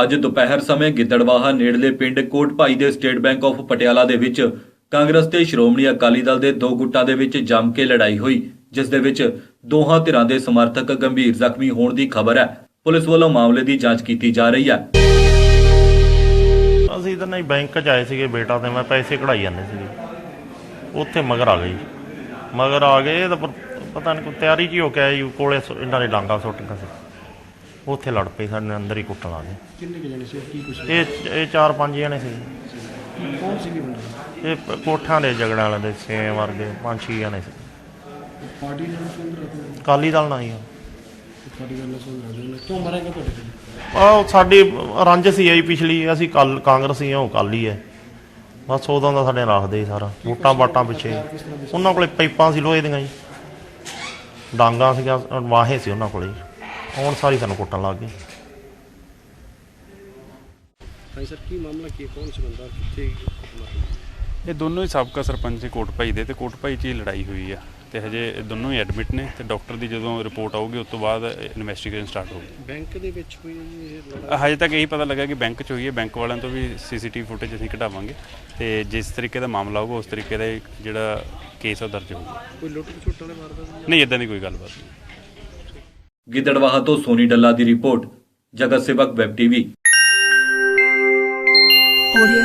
ਅੱਜ ਦੁਪਹਿਰ ਸਮੇਂ ਗਿੱਦੜਵਾਹਾ ਨੇੜਲੇ ਪਿੰਡ ਕੋਟਭਾਈ ਦੇ ਸਟੇਟ ਬੈਂਕ ਆਫ ਪਟਿਆਲਾ ਦੇ ਵਿੱਚ ਕਾਂਗਰਸ ਤੇ ਸ਼੍ਰੋਮਣੀ ਅਕਾਲੀ ਦਲ ਦੇ ਦੋ ਗੁੱਟਾਂ ਦੇ ਵਿੱਚ ਜੰਮ ਕੇ ਲੜਾਈ ਹੋਈ, ਜਿਸ ਦੇ ਵਿੱਚ ਦੋਹਾਂ ਧਿਰਾਂ ਦੇ ਸਮਰਥਕ ਗੰਭੀਰ ਜ਼ਖਮੀ ਹੋਣ ਦੀ ਖਬਰ ਹੈ। ਪੁਲਿਸ ਵੱਲੋਂ ਮਾਮਲੇ ਦੀ ਜਾਂਚ ਕੀਤੀ ਜਾ ਰਹੀ ਹੈ। ਅਸੀਂ ਤਾਂ ਨਹੀਂ ਬੈਂਕ 'ਚ ਆਏ ਸੀਗੇ ਬੇਟਾ ਤੇ ਮੈਂ ਪੈਸੇ ਕਢਾਈ ਜਾਂਦੇ ਸੀਗੇ। ਉੱਥੇ ਮਗਰ ਆ ਗਏ ਮਗਰ ਆ ਗਏ ਤਾਂ ਪਤਾ ਨਹੀਂ ਕੋਈ ਤਿਆਰੀ ਜੀ ਹੋ ਕੇ ਆਈ ਕੋਲੇ ਇਹਨਾਂ ਨੇ ਡਾਂਗਾ ਸੁੱਟੀਆਂ ਸੀ। ਉੱਥੇ ਲੜ ਪਏ ਸਾਡੇ ਅੰਦਰ ਹੀ ਕੁੱਟਣ ਆ ਗਏ ਕਿੰਨੇ ਕੁ ਜਣੇ ਸੀ ਕੀ ਕੁਛ ਇਹ ਇਹ ਚਾਰ ਪੰਜ ਜਣੇ ਸੀ। ਕੌਣ ਸੀ ਬੰਦੇ ਇਹ ਪ- ਕੋਠਾਂ ਦੇ ਜਗੜਾਂ ਵਾਲਿਆਂ ਦੇ ਛੇ ਵਰਗੇ ਪੰਜ ਛੇ ਜਣੇ ਸੀ। ਪਾਰਟੀ ਨਾਲ ਸੰਬੰਧ ਰੱਖਦੇ ਕਾਲੀ ਦਲ ਨਾਲ ਹੀ ਆ। ਪਾਰਟੀ ਨਾਲ ਸੰਬੰਧ ਰੱਖਦੇ ਨੇ ਕਿਉਂ ਮਾਰਿਆ ਤੁਹਾਡੇ ਤੇ ਆਹ ਸਾਡੀ ਰੰਜ ਸੀ ਆਈ ਪਿਛਲੀ ਅਸੀਂ ਕੱਲ ਕਾਂਗਰਸੀ ਆ ਉਹ ਕਾਲੀ ਹੈ ਬਸ ਉਦੋਂ ਦਾ ਸਾਡੇ ਰੱਖਦੇ ਸੀ ਸਾਰਾ ਵੋਟਾਂ ਬਾਟਾਂ ਪਿੱਛੇ। ਉਹਨਾਂ ਕੋਲੇ ਪਾਈਪਾਂ ਸੀ ਲੋਹੇ ਦੀਆਂ ਜੀ। ਡਾਂਗਾ ਸੀਗਾ ਵਾਹੇ ਸੀ ਉਹਨਾਂ ਕੋਲੇ। ਹੁਣ ਸਾਰੀ ਸਾਨੂੰ ਕੁੱਟਣ ਲੱਗ ਗਏ। ਹਾਂ ਸਰ ਕੀ ਮਾਮਲਾ ਕੀ ਹੈ? ਕੌਣ ਸੀ ਬੰਦਾ? ਕਿੱਥੇ ਇਹ ਦੋਨੋਂ ਹੀ ਸਾਬਕਾ ਸਰਪੰਚ ਸੀ ਕੋਟਭਾਈ ਦੇ ਤੇ ਕੋਟਭਾਈ 'ਚ ਹੀ ਲੜਾਈ ਹੋਈ ਆ ਤੇ ਹਜੇ ਇਹ ਦੋਨੋਂ ਹੀ ਐਡਮਿਟ ਨੇ ਤੇ ਡਾਕਟਰ ਦੀ ਜਦੋਂ ਰਿਪੋਰਟ ਆਊਗੀ ਉਸ ਤੋਂ ਬਾਅਦ ਇਨਵੈਸਟੀਗੇਸ਼ਨ ਸਟਾਰਟ ਹੋਊਗੀ। ਬੈਂਕ ਦੇ ਵਿੱਚ ਹੋਈ ਹੈ ਜੀ ਇਹ ਲੜਾਈ? ਹਜੇ ਤੱਕ ਇਹੀ ਪਤਾ ਲੱਗਾ ਕਿ ਬੈਂਕ 'ਚ ਹੋਈ ਹੈ। ਬੈਂਕ ਵਾਲਿਆਂ ਤੋਂ ਵੀ ਸੀਸੀਟੀਵੀ ਫੁਟੇਜ ਅਸੀਂ ਕਢਾਵਾਂਗੇ ਤੇ ਜਿਸ ਤਰੀਕੇ ਦਾ ਮਾਮਲਾ ਹੋਊਗਾ ਉਸ ਤਰੀਕੇ ਦਾ ਜਿਹੜਾ ਕੇਸ ਆ ਉਹ ਦਰਜ ਹੋਊਗਾ। ਕੋਈ ਲੁੱਟ ਖਸੁੱਟ ਵਾਲੇ ਮਾਰਦਾ ਸੀ ਨਹੀਂ ਇਦਾਂ ਦੀ ਕੋਈ ਗੱਲਬਾਤ ਨਹੀਂ। ਗਿੱਦੜਵਾਹਾ ਤੋਂ ਸੋਨੀ ਡੱਲਾ ਦੀ ਰਿਪੋਰਟ ਜਗਤ ਸੇਵਕ ਵੈਬ ਟੀਵੀ। Audio